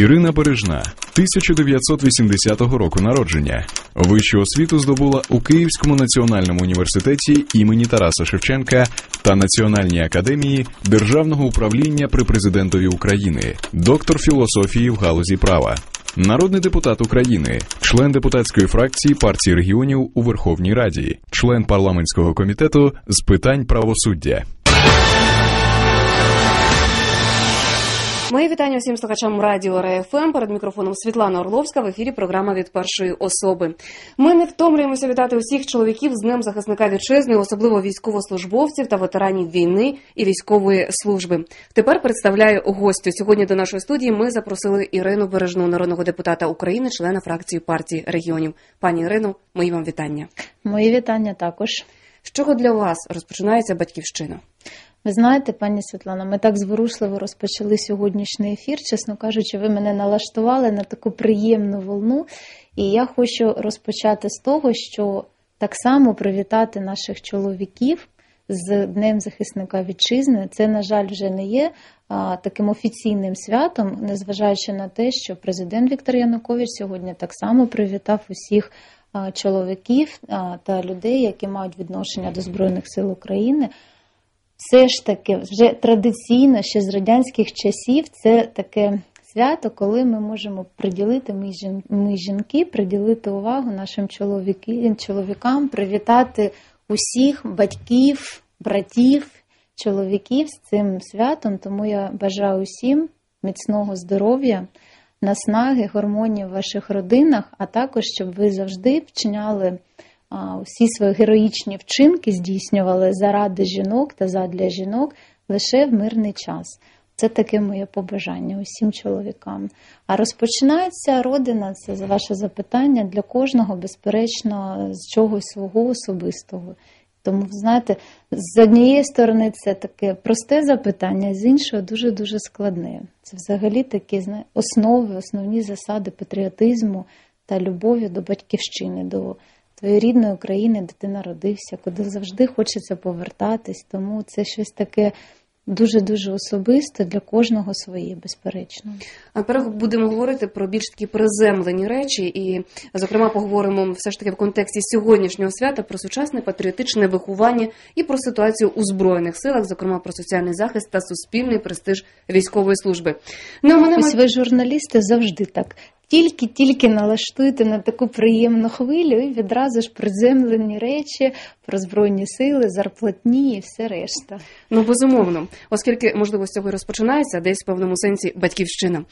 Ірина Бережна, 1980 року народження. Вищу освіту здобула у Київському національному університеті імені Тараса Шевченка та Національній академії державного управління при президентові України, доктор філософії в галузі права. Народний депутат України, член депутатської фракції партії регіонів у Верховній Раді, член парламентського комітету з питань правосуддя. Мої вітання всім слухачам радіо РФМ. Перед мікрофоном Світлана Орловська в ефірі програма від першої особи. Ми не втомлюємося вітати усіх чоловіків з Днем захисника вітчизни, особливо військовослужбовців та ветеранів війни і військової служби. Тепер представляю гостю. Сьогодні до нашої студії ми запросили Ірину Бережну, народного депутата України, члена фракції партії регіонів. Пані Ірино, мої вам вітання. Мої вітання також. З чого для вас розпочинається батьківщина? Ви знаєте, пані Світлана, ми так зворушливо розпочали сьогоднішній ефір. Чесно кажучи, ви мене налаштували на таку приємну волну. І я хочу розпочати з того, що так само привітати наших чоловіків з Днем захисника вітчизни. Це, на жаль, вже не є таким офіційним святом, незважаючи на те, що президент Віктор Янукович сьогодні так само привітав усіх чоловіків та людей, які мають відношення до Збройних сил України все ж таки вже традиційно ще з радянських часів це таке свято, коли ми можемо приділити ми, жін, ми жінки, приділити увагу нашим чоловіки, чоловікам, привітати усіх батьків, братів, чоловіків з цим святом. Тому я бажаю усім міцного здоров'я, наснаги, гормонів в ваших родинах, а також щоб ви завжди вчиняли усі свої героїчні вчинки здійснювали заради жінок та задля жінок лише в мирний час. Це таке моє побажання усім чоловікам. А розпочинається родина, це ваше запитання для кожного, безперечно, з чогось свого особистого. Тому, знаєте, з однієї сторони це таке просте запитання, з іншого дуже-дуже складне. Це взагалі такі основи, основні засади патріотизму та любові до батьківщини. до твоєї рідної України, де ти народився, куди завжди хочеться повертатись. Тому це щось таке. Дуже-дуже особисте для кожного своє, безперечно. А тепер будемо говорити про більш такі приземлені речі, і, зокрема, поговоримо все ж таки в контексті сьогоднішнього свята про сучасне патріотичне виховання і про ситуацію у збройних силах, зокрема про соціальний захист та суспільний престиж військової служби. Ну, мене Ось ви журналісти завжди так тільки-тільки налаштуєте на таку приємну хвилю і відразу ж приземлені речі про збройні сили, зарплатні і все решта. Ну безумовно, оскільки можливо з цього розпочинається, десь в певному сенсі батьківщина.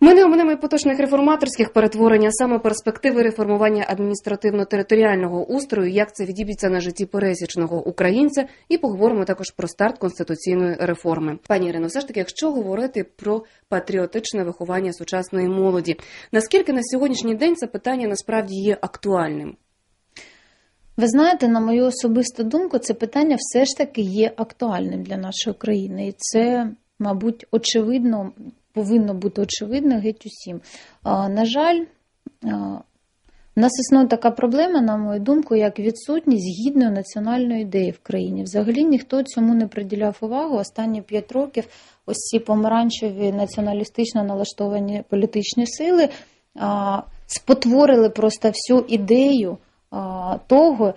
Ми не оминемо поточних реформаторських перетворень, а саме перспективи реформування адміністративно-територіального устрою, як це відіб'ється на житті пересічного українця, і поговоримо також про старт конституційної реформи. Пані Ірино, все ж таки, якщо говорити про патріотичне виховання сучасної молоді. Наскільки на сьогоднішній день це питання насправді є актуальним? Ви знаєте, на мою особисту думку, це питання все ж таки є актуальним для нашої країни, і це, мабуть, очевидно, повинно бути очевидно геть усім. На жаль, у нас існує така проблема, на мою думку, як відсутність гідної національної ідеї в країні. Взагалі ніхто цьому не приділяв увагу. Останні п'ять років ось ці помаранчеві націоналістично налаштовані політичні сили спотворили просто всю ідею того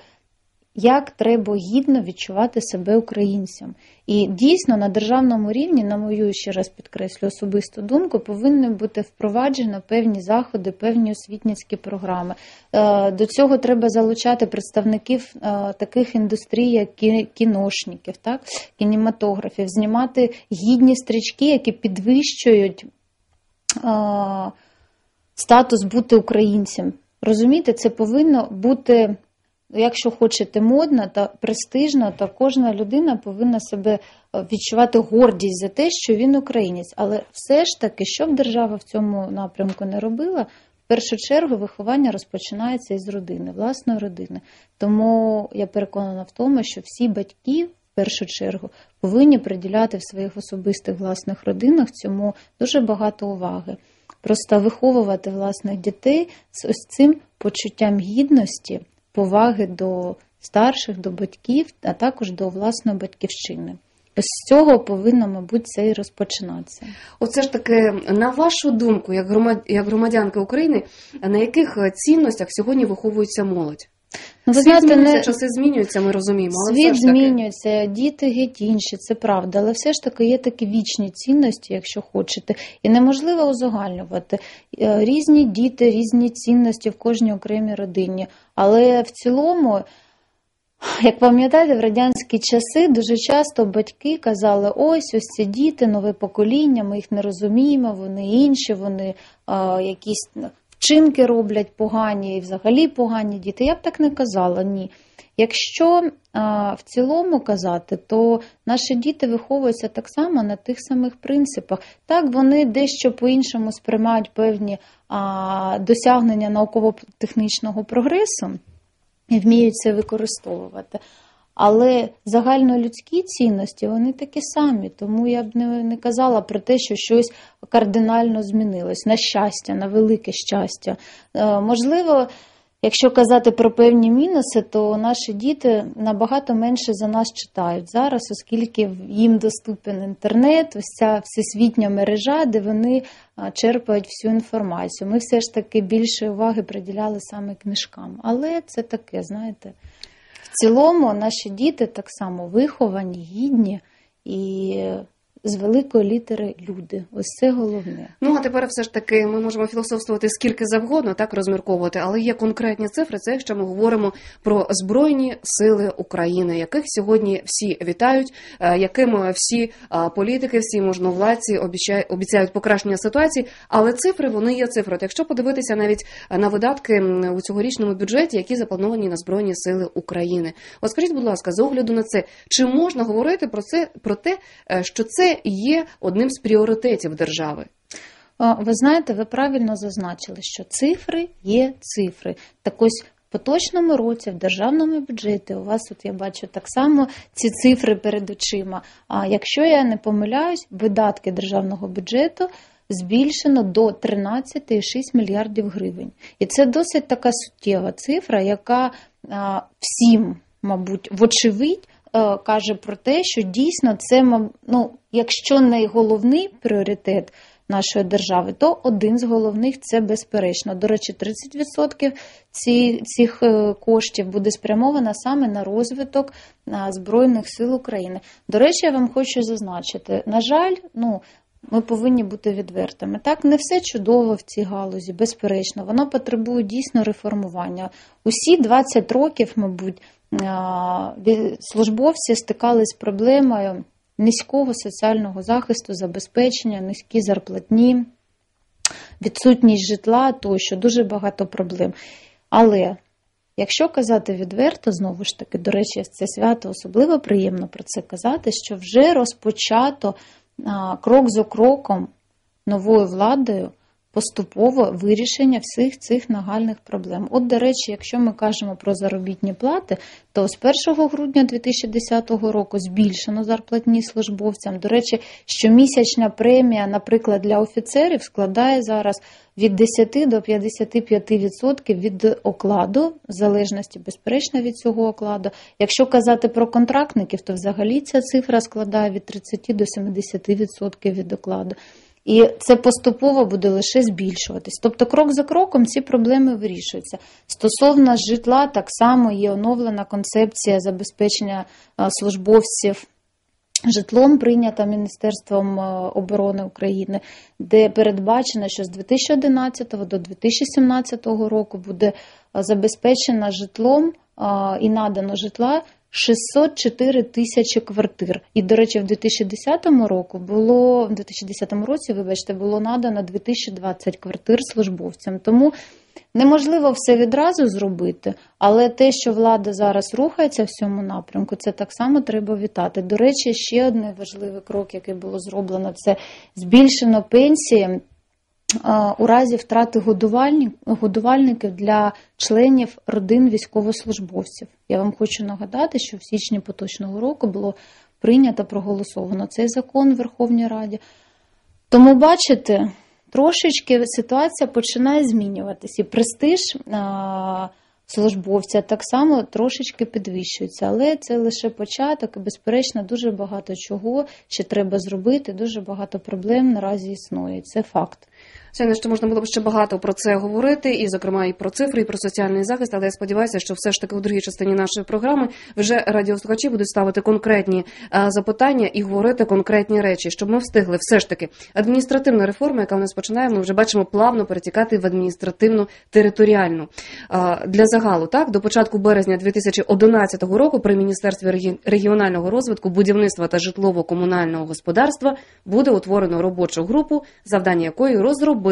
як треба гідно відчувати себе українцям. І дійсно на державному рівні, на мою ще раз підкреслю особисту думку, повинні бути впроваджено певні заходи, певні освітницькі програми. Е, до цього треба залучати представників е, таких індустрій, як кіношників, так, кінематографів, знімати гідні стрічки, які підвищують. Статус бути українцем. Розумієте, це повинно бути Якщо хочете модно та престижно, то кожна людина повинна себе е, відчувати гордість за те, що він українець. Але все ж таки, що б держава в цьому напрямку не робила, в першу чергу виховання розпочинається із родини, власної родини. Тому я переконана в тому, що всі батьки. В першу чергу повинні приділяти в своїх особистих власних родинах цьому дуже багато уваги. Просто виховувати власних дітей з ось цим почуттям гідності, поваги до старших, до батьків, а також до власної батьківщини. З цього повинно, мабуть, це і розпочинатися. Оце ж таки, на вашу думку, як громадянка України, на яких е, цінностях сьогодні виховується молодь? Ну, ви Світ знаєте, змінюється, не... часи змінюються, ми розуміємо, але Світ все ж таки. змінюється, діти геть інші, це правда, але все ж таки є такі вічні цінності, якщо хочете, і неможливо узагальнювати Е, різні діти, різні цінності в кожній окремій родині. Але в цілому, як пам'ятаєте, в радянські часи дуже часто батьки казали: ось ось ці діти, нове покоління, ми їх не розуміємо, вони інші, вони е, якісь вчинки роблять погані і взагалі погані діти. Я б так не казала, ні. Якщо а, в цілому казати, то наші діти виховуються так само на тих самих принципах. Так, вони дещо по-іншому сприймають певні а, досягнення науково-технічного прогресу і вміють це використовувати. Але загальнолюдські цінності вони такі самі, тому я б не, не казала про те, що щось кардинально змінилось на щастя, на велике щастя. Е, можливо, якщо казати про певні мінуси, то наші діти набагато менше за нас читають зараз, оскільки їм доступен інтернет, ось ця всесвітня мережа, де вони черпають всю інформацію. Ми все ж таки більше уваги приділяли саме книжкам. Але це таке, знаєте. Цілому наші діти так само виховані, гідні і з великої літери люди. Ось це головне. Ну а тепер все ж таки ми можемо філософствувати скільки завгодно, так розмірковувати, але є конкретні цифри. Це якщо ми говоримо про збройні сили України, яких сьогодні всі вітають, е, яким всі е, політики, всі можновладці обіцяють, покращення ситуації. Але цифри вони є цифри. От Якщо подивитися навіть на видатки у цьогорічному бюджеті, які заплановані на збройні сили України. От скажіть, будь ласка, з огляду на це, чи можна говорити про це про те, е, що це є одним з пріоритетів держави? Ви знаєте, ви правильно зазначили, що цифри є цифри. Так ось в поточному році в державному бюджеті у вас тут я бачу так само ці цифри перед очима. А якщо я не помиляюсь, видатки державного бюджету збільшено до 13,6 мільярдів гривень. І це досить така суттєва цифра, яка всім, мабуть, вочевидь. Е, Каже про те, що дійсно це, ну, якщо не головний пріоритет нашої держави, то один з головних це безперечно. До речі, 30% ці, цих е, коштів буде спрямовано саме на розвиток Збройних сил України. До речі, я вам хочу зазначити, на жаль, ну. Ми повинні бути відвертими. Так, не все чудово в цій галузі, безперечно. Воно потребує дійсно реформування. Усі 20 років, мабуть, службовці стикались з проблемою низького соціального захисту, забезпечення, низькі зарплатні, відсутність житла тощо, дуже багато проблем. Але якщо казати відверто, знову ж таки, до речі, це свято особливо приємно про це казати, що вже розпочато крок за кроком новою владою поступово вирішення всіх цих нагальних проблем. От, до речі, якщо ми кажемо про заробітні плати, то з 1 грудня 2010 року збільшено зарплатні службовцям. До речі, щомісячна премія, наприклад, для офіцерів складає зараз від 10 до 55% від окладу, в залежності, безперечно, від цього окладу. Якщо казати про контрактників, то взагалі ця цифра складає від 30 до 70% від окладу. І це поступово буде лише збільшуватись. Тобто, крок за кроком ці проблеми вирішуються. Стосовно житла, так само є оновлена концепція забезпечення е, службовців. Житлом прийнята Міністерством е, оборони України, де передбачено, що з 2011 до 2017 року буде е, забезпечено житлом і надано житла 604 тисячі квартир. І, до речі, в 2010 року було в 2010 році, вибачте, було надано 2020 квартир службовцям. Тому неможливо все відразу зробити, але те, що влада зараз рухається в цьому напрямку, це так само треба вітати. До речі, ще один важливий крок, який було зроблено, це збільшено пенсії. У разі втрати годувальників для членів родин військовослужбовців. Я вам хочу нагадати, що в січні поточного року було прийнято проголосовано цей закон в Верховній Раді. Тому, бачите, трошечки ситуація починає змінюватись, і престиж службовця так само трошечки підвищуються. Але це лише початок, і безперечно, дуже багато чого ще треба зробити. Дуже багато проблем наразі існує. Це факт. Звичайно, що можна було б ще багато про це говорити, і, зокрема, і про цифри, і про соціальний захист. Але я сподіваюся, що все ж таки у другій частині нашої програми вже радіослухачі будуть ставити конкретні запитання і говорити конкретні речі, щоб ми встигли все ж таки адміністративна реформа, яка в нас починає, ми вже бачимо плавно перетікати в адміністративну територіальну для загалу. Так до початку березня 2011 року при міністерстві регіонального розвитку, будівництва та житлово-комунального господарства буде утворено робочу групу, завдання якої розробити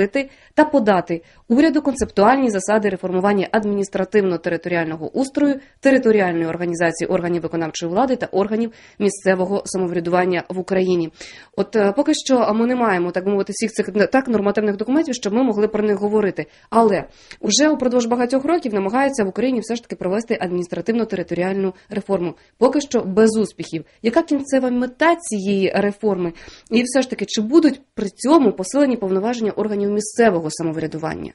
та подати уряду концептуальні засади реформування адміністративно-територіального устрою, територіальної організації органів виконавчої влади та органів місцевого самоврядування в Україні. От е, поки що ми не маємо так мовити всіх цих так нормативних документів, щоб ми могли про них говорити. Але вже упродовж багатьох років намагаються в Україні все ж таки провести адміністративно-територіальну реформу. Поки що без успіхів. Яка кінцева мета цієї реформи? І все ж таки, чи будуть при цьому посилені повноваження органів місцевого самоврядування?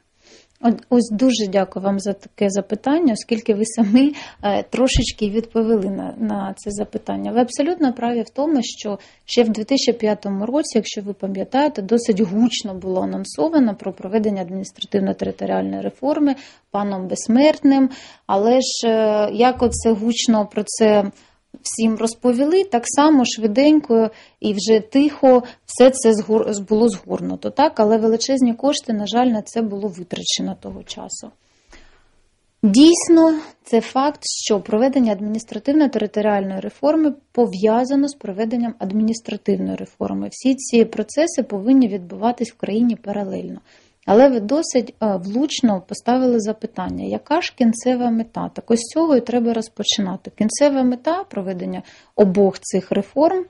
Ось дуже дякую вам за таке запитання, оскільки ви самі е, трошечки відповіли на, на це запитання. Ви абсолютно праві в тому, що ще в 2005 році, якщо ви пам'ятаєте, досить гучно було анонсовано про проведення адміністративно-територіальної реформи паном Безсмертним. Але ж е, як оце гучно про це всім розповіли, так само швиденько і вже тихо все це було згорнуто, так? але величезні кошти, на жаль, на це було витрачено того часу. Дійсно, це факт, що проведення адміністративно-територіальної реформи пов'язано з проведенням адміністративної реформи. Всі ці процеси повинні відбуватись в країні паралельно. Але ви досить е, влучно поставили запитання, яка ж кінцева мета? Так ось цього і треба розпочинати. Кінцева мета проведення обох цих реформ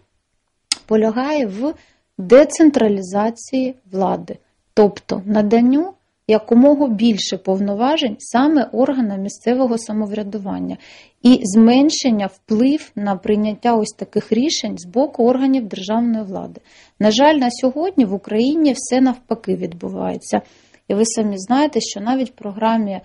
полягає в децентралізації влади, тобто наданню якомога більше повноважень саме органам місцевого самоврядування і зменшення вплив на прийняття ось таких рішень з боку органів державної влади. На жаль, на сьогодні в Україні все навпаки відбувається. І ви самі знаєте, що навіть в програмі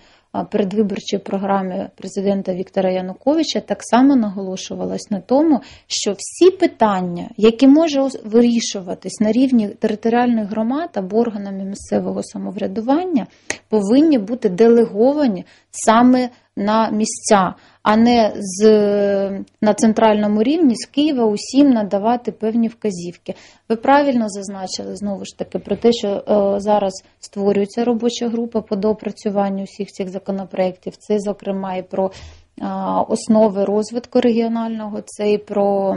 передвиборчій програмі президента Віктора Януковича так само наголошувалось на тому, що всі питання, які може вирішуватись на рівні територіальних громад або органами місцевого самоврядування, повинні бути делеговані саме на місця, а не з, на центральному рівні з Києва усім надавати певні вказівки. Ви правильно зазначили знову ж таки про те, що е, зараз створюється робоча група по доопрацюванню всіх цих законопроєктів. Це, зокрема, і про е, основи розвитку регіонального, це і про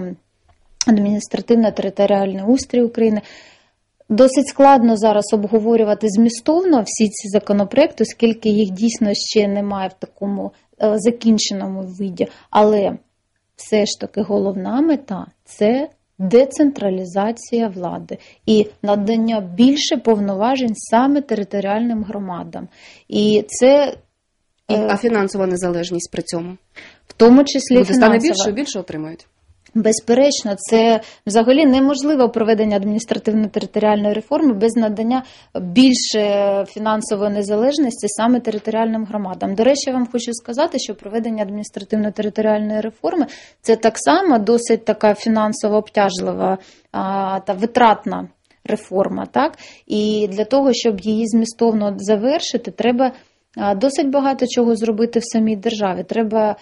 адміністративно-територіальний устрій України. Досить складно зараз обговорювати змістовно всі ці законопроекти, оскільки їх дійсно ще немає в такому закінченому виді. Але все ж таки головна мета це децентралізація влади і надання більше повноважень саме територіальним громадам. І це І, е, а фінансова незалежність при цьому в тому числі буде стане більше більше отримують. Безперечно, це взагалі неможливо проведення адміністративно-територіальної реформи без надання більше фінансової незалежності саме територіальним громадам. До речі, я вам хочу сказати, що проведення адміністративно-територіальної реформи це так само досить така фінансово обтяжлива та витратна реформа. Так? І для того, щоб її змістовно завершити, треба досить багато чого зробити в самій державі. Треба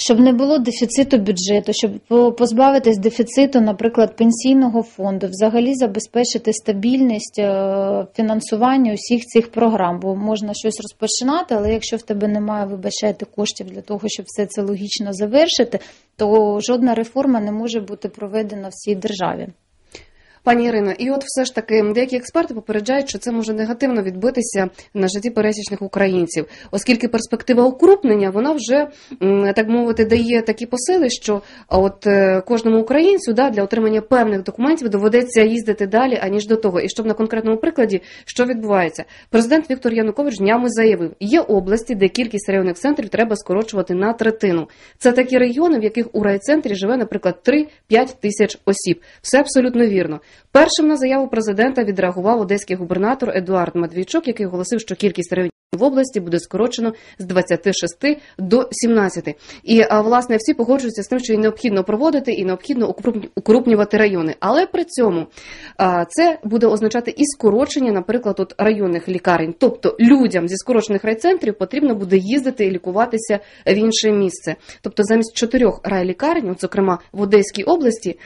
щоб не було дефіциту бюджету, щоб позбавитись дефіциту, наприклад, пенсійного фонду, взагалі забезпечити стабільність е, фінансування усіх цих програм, бо можна щось розпочинати, але якщо в тебе немає, вибачайте, коштів для того, щоб все це логічно завершити, то жодна реформа не може бути проведена в цій державі. Пані Ірино, і от все ж таки деякі експерти попереджають, що це може негативно відбитися на житті пересічних українців, оскільки перспектива укрупнення вона вже так мовити дає такі посили, що от е, кожному українцю да, для отримання певних документів доведеться їздити далі аніж до того. І щоб на конкретному прикладі, що відбувається, президент Віктор Янукович днями заявив: є області, де кількість районних центрів треба скорочувати на третину. Це такі регіони, в яких у райцентрі живе, наприклад, 3-5 тисяч осіб. Все абсолютно вірно. Першим на заяву президента відреагував одеський губернатор Едуард Матвійчук, який оголосив, що кількість районів в області буде скорочено з 26 до 17. І власне всі погоджуються з тим, що і необхідно проводити, і необхідно укрупнювати райони. Але при цьому це буде означати і скорочення, наприклад, от районних лікарень. Тобто людям зі скорочених райцентрів потрібно буде їздити і лікуватися в інше місце. Тобто замість чотирьох райлікарень, от, зокрема в Одеській області,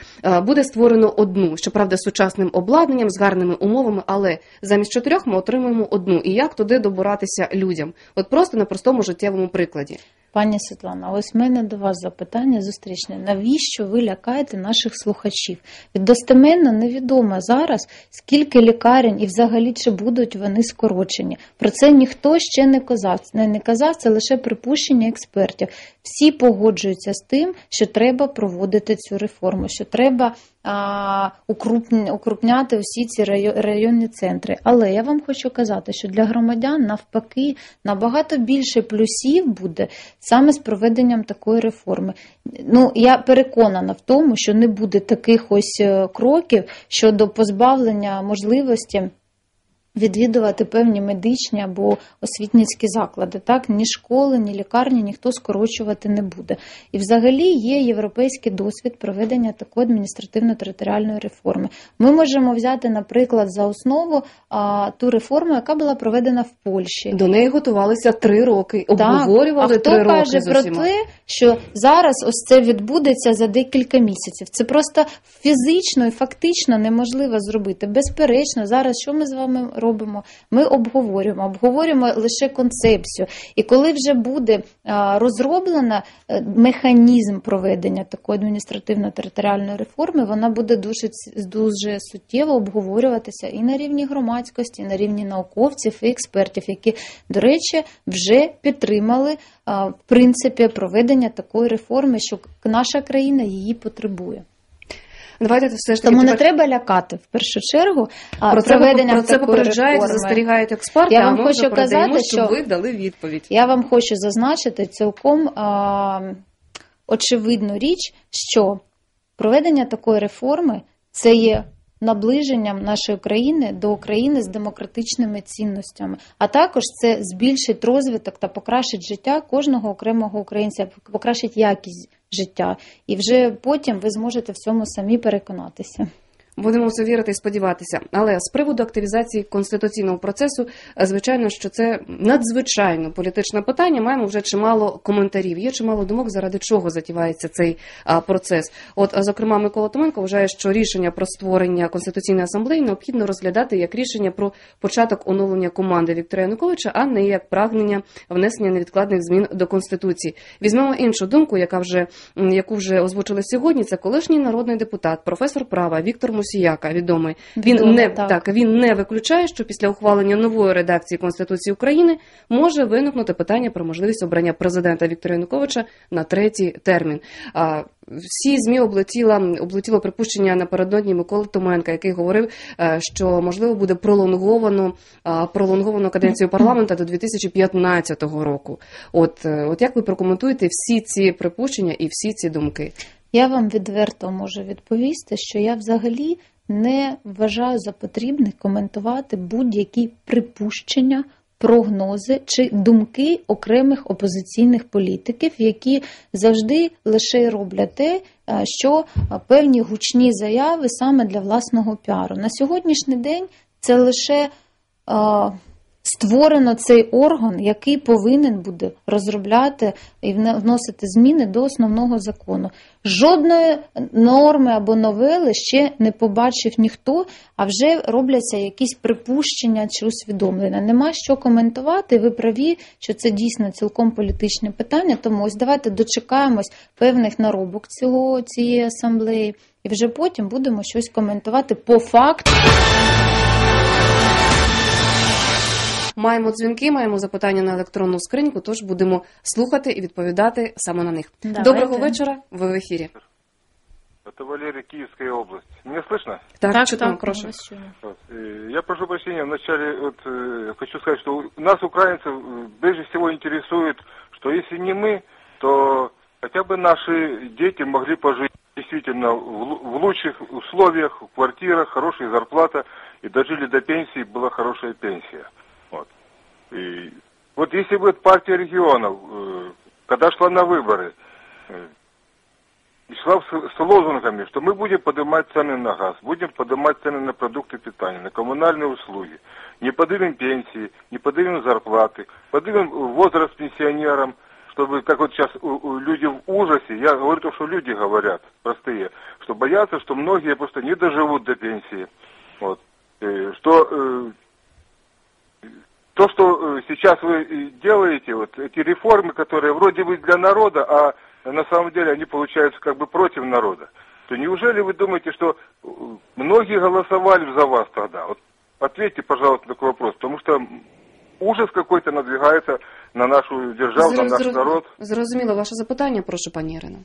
буде створено одну, щоправда, сучасним обладнанням, з гарними умовами, але замість чотирьох ми отримуємо одну. І як туди добиратися людям? От просто на простому життєвому прикладі. Пані Світлана, ось в мене до вас запитання зустрічне. Навіщо ви лякаєте наших слухачів? Від достеменно невідомо зараз, скільки лікарень і взагалі чи будуть вони скорочені. Про це ніхто ще не казав. Не, не казав, це лише припущення експертів. Всі погоджуються з тим, що треба проводити цю реформу, що треба укрупняти усі ці райо- районні центри. Але я вам хочу казати, що для громадян навпаки набагато більше плюсів буде саме з проведенням такої реформи. Ну я переконана в тому, що не буде таких ось е, кроків щодо позбавлення можливості. Відвідувати певні медичні або освітницькі заклади, так ні школи, ні лікарні ніхто скорочувати не буде. І взагалі є європейський досвід проведення такої адміністративно-територіальної реформи. Ми можемо взяти, наприклад, за основу а, ту реформу, яка була проведена в Польщі. До неї готувалися три роки, Так. а хто три каже роки про те, що зараз ось це відбудеться за декілька місяців? Це просто фізично і фактично неможливо зробити. Безперечно, зараз що ми з вами робимо? Ми обговорюємо, обговорюємо лише концепцію. І коли вже буде а, розроблено е, механізм проведення такої адміністративно-територіальної реформи, вона буде дуже дуже суттєво обговорюватися і на рівні громадськості, і на рівні науковців і експертів, які, до речі, вже підтримали в принципі проведення такої реформи, що наша країна її потребує. Давайте все ж таки Тому не треба лякати в першу чергу а, про це, проведенням про це попереджають, застерігають експерти. Я а вам ми хочу казати, що- ви дали відповідь. Я вам хочу зазначити цілком а, очевидну річ, що проведення такої реформи це є наближенням нашої країни до країни з демократичними цінностями, а також це збільшить розвиток та покращить життя кожного окремого українця, покращить якість життя. І вже потім ви зможете в цьому самі переконатися. Будемо в це вірити і сподіватися. Але з приводу активізації конституційного процесу, е, звичайно, що це надзвичайно політичне питання. Маємо вже чимало коментарів. Є чимало думок, заради чого затівається цей процес. От, зокрема, Микола Томенко вважає, що рішення про створення конституційної асамблеї необхідно розглядати як рішення про початок оновлення команди Віктора Януковича, а не як прагнення внесення невідкладних змін до конституції. Візьмемо іншу думку, яка вже яку вже озвучили сьогодні. Це колишній народний депутат, професор права Віктор Мусіяка. Відомий він не так. так. він не виключає, що після ухвалення нової редакції Конституції України може виникнути питання про можливість обрання президента Віктора Януковича на третій термін. А, всі змі облетіла облетіло припущення напередодні Миколи Томенка, який говорив, е, що можливо буде пролонговано пролонговано каденцію парламента до 2015 року. От, е, от як ви прокоментуєте всі ці припущення і всі ці думки? Я вам відверто можу відповісти, що я взагалі не вважаю за потрібне коментувати будь-які припущення, прогнози чи думки окремих опозиційних політиків, які завжди лише роблять те, е, що е, певні гучні заяви саме для власного піару. На сьогоднішній день це лише. Створено цей орган, який повинен буде розробляти і вносити зміни до основного закону. Жодної норми або новели ще не побачив ніхто, а вже робляться якісь припущення чи усвідомлення. Нема що коментувати. Ви праві, що це дійсно цілком політичне питання. Тому ось давайте дочекаємось певних наробок цього цієї асамблеї, і вже потім будемо щось коментувати по факту. Маємо дзвінки, маємо запитання на електронну скриньку, тож будемо слухати і відповідати саме на них. Давайте. Доброго вечора. Ви в ефірі. Это Валерий, Киевская область. Меня слышно? Так, чутно, прошу. ми вас чуємо. Вот. Э, Я прошу прощения, вначале вот, э, хочу сказать, что у нас, украинцев, э, прежде всего интересует, что если не мы, то хотя бы наши дети могли пожить действительно в лу- в лучших условиях, в квартирах, хорошая зарплата, и дожили до пенсии, была хорошая пенсия. И Вот если бы партия регионов, э, когда шла на выборы, э, и шла с, лозунгами, что мы будем поднимать цены на газ, будем поднимать цены на продукты питания, на коммунальные услуги, не поднимем пенсии, не поднимем зарплаты, поднимем возраст пенсионерам, чтобы, как вот сейчас люди в ужасе, я говорю то, что люди говорят, простые, что боятся, что многие просто не доживут до пенсии. Вот. Э, Что то, что э, сейчас вы э, делаете, вот эти реформы, которые вроде бы для народа, а на самом деле они получаются как бы против народа, то неужели вы думаете, что э, многие голосовали за вас тогда? Вот ответьте, пожалуйста, на такой вопрос, потому что ужас какой-то надвигается на нашу державу, на Зро- наш зро- народ. Зрозуміло ваше запитання, прошу, пані Ірино.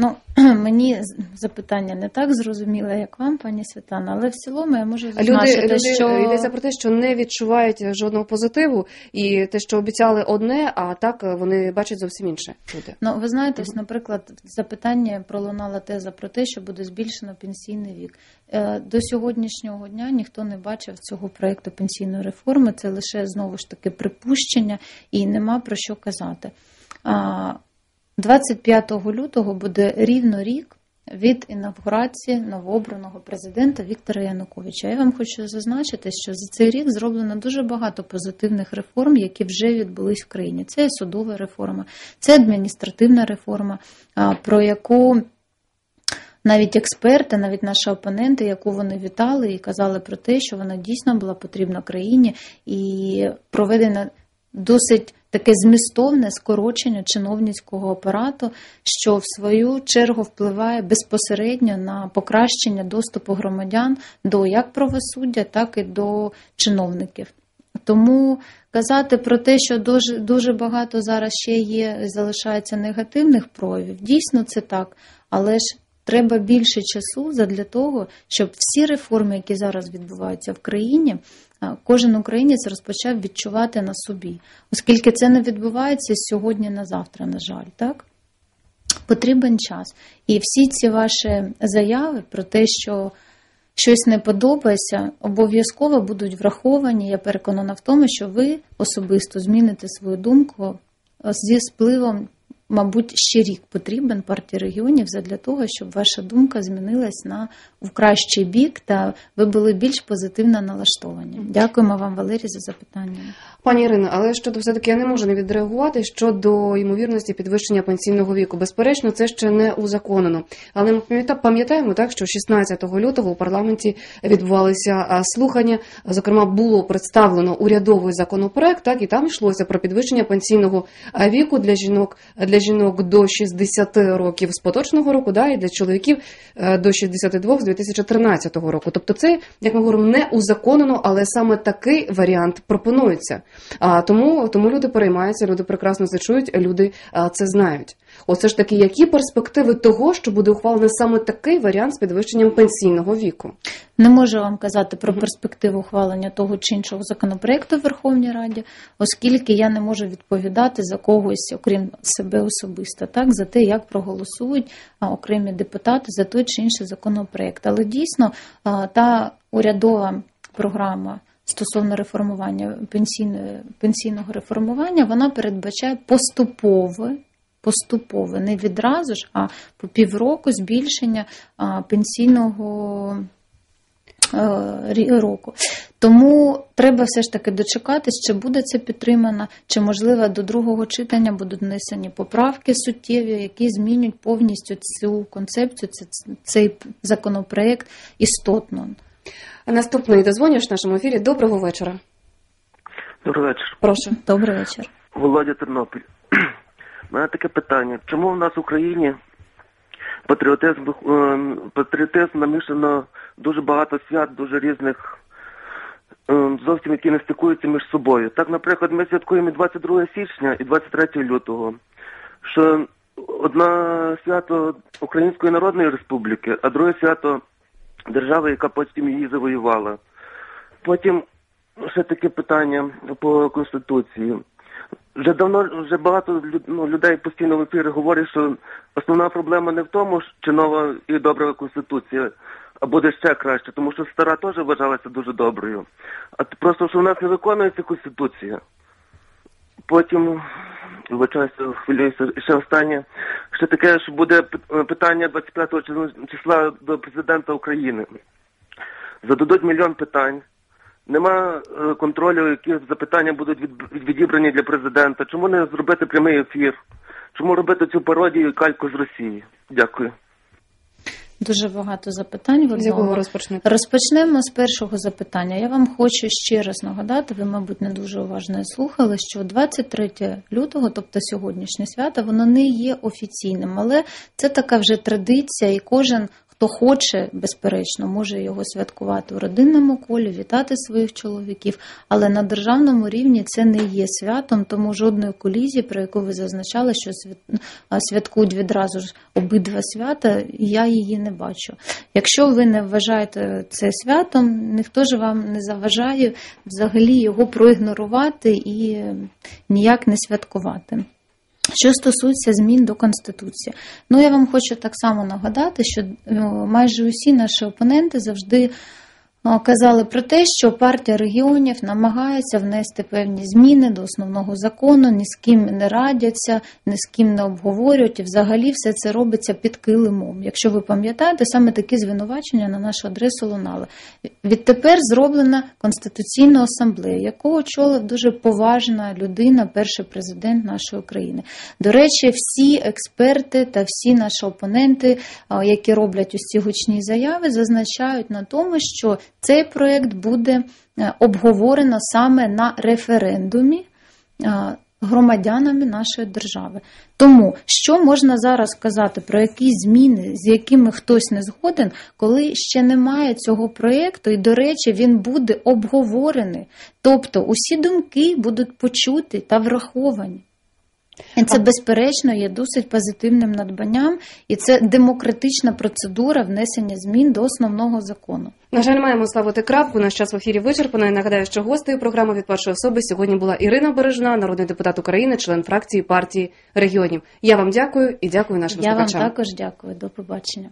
Ну, мені запитання не так зрозуміло, як вам, пані Світлана, але в цілому я можу Люди, зазначити, люди що йдеться про те, що не відчувають жодного позитиву, і те, що обіцяли одне, а так вони бачать зовсім інше. Люди. Ну, ви знаєте, ось, наприклад, в запитанні пролунала теза про те, що буде збільшено пенсійний вік. Е, До сьогоднішнього дня ніхто не бачив цього проєкту пенсійної реформи. Це лише знову ж таки припущення, і нема про що казати. А, 25 лютого буде рівно рік від інавгурації новообраного президента Віктора Януковича. Я вам хочу зазначити, що за цей рік зроблено дуже багато позитивних реформ, які вже відбулись в країні. Це судова реформа, це адміністративна реформа, про яку навіть експерти, навіть наші опоненти, яку вони вітали і казали про те, що вона дійсно була потрібна країні, і проведена досить таке змістовне скорочення чиновницького апарату, що в свою чергу впливає безпосередньо на покращення доступу громадян до як правосуддя, так і до чиновників. Тому казати про те, що дуже, дуже багато зараз ще є, залишається негативних проявів, дійсно це так, але ж треба більше часу задля того, щоб всі реформи, які зараз відбуваються в країні, кожен українець розпочав відчувати на собі, оскільки це не відбувається сьогодні на завтра, на жаль, так? Потрібен час. І всі ці ваші заяви про те, що щось не подобається, обов'язково будуть враховані. Я переконана в тому, що ви особисто зміните свою думку е, зі спливом, мабуть, ще рік потрібен партії регіонів задля того, щоб ваша думка змінилась на в кращий бік та ви були більш позитивно налаштовані. Дякуємо вам, Валерій, за запитання. Пані Ірино, але щодо все-таки я не можу не відреагувати щодо ймовірності підвищення пенсійного віку. Безперечно, це ще не узаконено. Але ми пам'ята- пам'ятаємо так, що 16 лютого у парламенті відбувалися слухання. Зокрема, було представлено урядовий законопроект, так і там йшлося про підвищення пенсійного віку для жінок для жінок до 60 років з поточного року, да, і для чоловіків е, до 62 з 2013 року. Тобто, це як ми говоримо, не узаконено, але саме такий варіант пропонується. А тому, тому люди переймаються, люди прекрасно це чують, люди а, це знають. Оце ж таки, які перспективи того, що буде ухвалений саме такий варіант з підвищенням пенсійного віку? Не можу вам казати про перспективу ухвалення того чи іншого законопроекту в Верховній Раді, оскільки я не можу відповідати за когось, окрім себе особисто, так за те, як проголосують окремі депутати за той чи інший законопроект. Але дійсно та урядова програма. Стосовно реформування пенсійної, пенсійного реформування, вона передбачає поступове, поступове, не відразу ж, а по півроку збільшення пенсійного е, року. Тому треба все ж таки дочекатись, чи буде це підтримано, чи можливо до другого читання будуть внесені поправки суттєві, які змінюють повністю цю концепцію, цей законопроект істотно. Наступний дозвонюєш в нашому ефірі. Доброго вечора. Добрий вечір. Прошу. Добрий вечір. Володя Тернопіль. У мене таке питання. Чому в нас в Україні патріотизм, е, патріотизм намішано дуже багато свят, дуже різних, е, зовсім які не стикуються між собою. Так, наприклад, ми святкуємо і 22 січня і 23 лютого, що одне свято Української Народної Республіки, а друге свято держави, яка потім її завоювала. Потім ще таке питання по Конституції. Вже давно вже багато ну, людей постійно в ефірі говорять, що основна проблема не в тому, що нова і добра конституція, а буде ще краще, тому що стара теж вважалася дуже доброю. А просто що в нас не виконується конституція. Потім, вибачаюся, хвилююся, ще останнє. Ще таке, що буде пи- питання 25 числа до президента України. Зададуть мільйон питань. Нема е, контролю, які запитання будуть від, від- відібрані для президента. Чому не зробити прямий ефір? Чому робити цю пародію і кальку з Росії? Дякую. Дуже багато запитань в З якого одному. розпочнете? Розпочнемо з першого запитання. Я вам хочу ще раз нагадати, ви, мабуть, не дуже уважно слухали, що 23 лютого, тобто сьогоднішнє свято, воно не є офіційним, але це така вже традиція, і кожен. Хто хоче, безперечно, може його святкувати у родинному колі, вітати своїх чоловіків, але на державному рівні це не є святом, тому жодної колізії, про яку ви зазначали, що свят- святкують відразу ж обидва свята, я її не бачу. Якщо ви не вважаєте це святом, ніхто ж вам не заважає взагалі його проігнорувати і ніяк не святкувати. Що стосується змін до Конституції, ну я вам хочу так само нагадати, що е, майже усі наші опоненти завжди казали про те, що партія регіонів намагається внести певні зміни до основного закону, ні з ким не радяться, ні з ким не обговорюють, і взагалі все це робиться під килимом. Якщо ви пам'ятаєте, саме такі звинувачення на нашу адресу лунали. Відтепер зроблена Конституційна асамблея, яку очолив дуже поважна людина, перший президент нашої країни. До речі, всі експерти та всі наші опоненти, які роблять ці гучні заяви, зазначають на тому, що цей проект буде е, обговорено саме на референдумі. Громадянами нашої держави. Тому що можна зараз сказати про якісь зміни, з якими хтось не згоден, коли ще немає цього проєкту, і, до речі, він буде обговорений. Тобто усі думки будуть почуті та враховані. І це, безперечно, є досить позитивним надбанням, і це демократична процедура внесення змін до основного закону. На жаль, маємо ставити крапку. Наш час в ефірі вичерпано. І нагадаю, що гостею програми від першої особи сьогодні була Ірина Бережна, народний депутат України, член фракції партії регіонів. Я вам дякую і дякую нашим Я вам також дякую. До побачення.